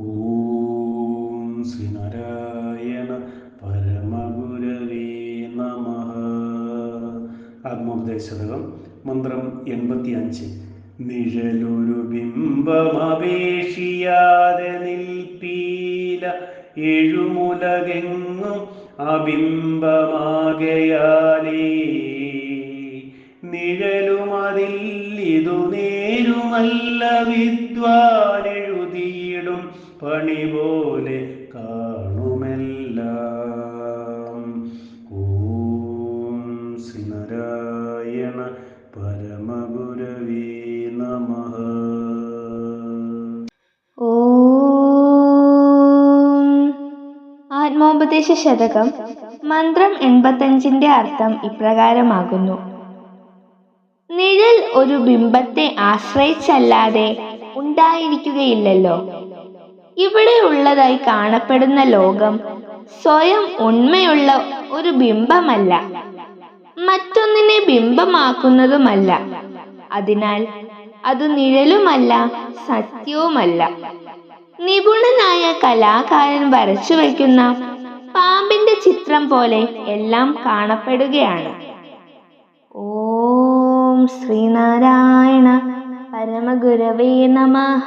ഓം ശ്രീനാരായണ പരമഗുരവേ നമ. ആത്മോപദേശകം മന്ത്രം എൺപത്തി അഞ്ച് നിഴലൊരു ബിംബമപേക്ഷിയാതെ നിൽപ്പീല എഴുമുലകെങ്ങും അബിംബമാകയാലേ. നിഴലുമതിൽ ഇതു നേരുമല്ല പണി പോലെ കാണുമെല്ലാം. ഓം ശ്രീനാരായണ പരമഗുരവീ നമ. ആത്മോപദേശ ശതകം മന്ത്രം എൺപത്തഞ്ചിന്റെ അർത്ഥം ഇപ്രകാരമാകുന്നു. നിഴൽ ഒരു ബിംബത്തെ ആശ്രയിച്ചല്ലാതെ ഉണ്ടായിരിക്കുകയില്ലല്ലോ. ഇവിടെ ഉള്ളതായി കാണപ്പെടുന്ന ലോകം സ്വയം ഉണ്മയുള്ള ഒരു ബിംബമല്ല. മറ്റൊന്നിനെ ബിംബമാക്കുന്നതുമല്ല. അതിനാൽ അത് നിഴലുമല്ല സത്യവുമല്ല. നിപുണനായ കലാകാരൻ വരച്ചു വയ്ക്കുന്ന പാമ്പിന്റെ ചിത്രം പോലെ എല്ലാം കാണപ്പെടുകയാണ്. ഓം ശ്രീനാരായണ പരമഗുരവേ നമഃ.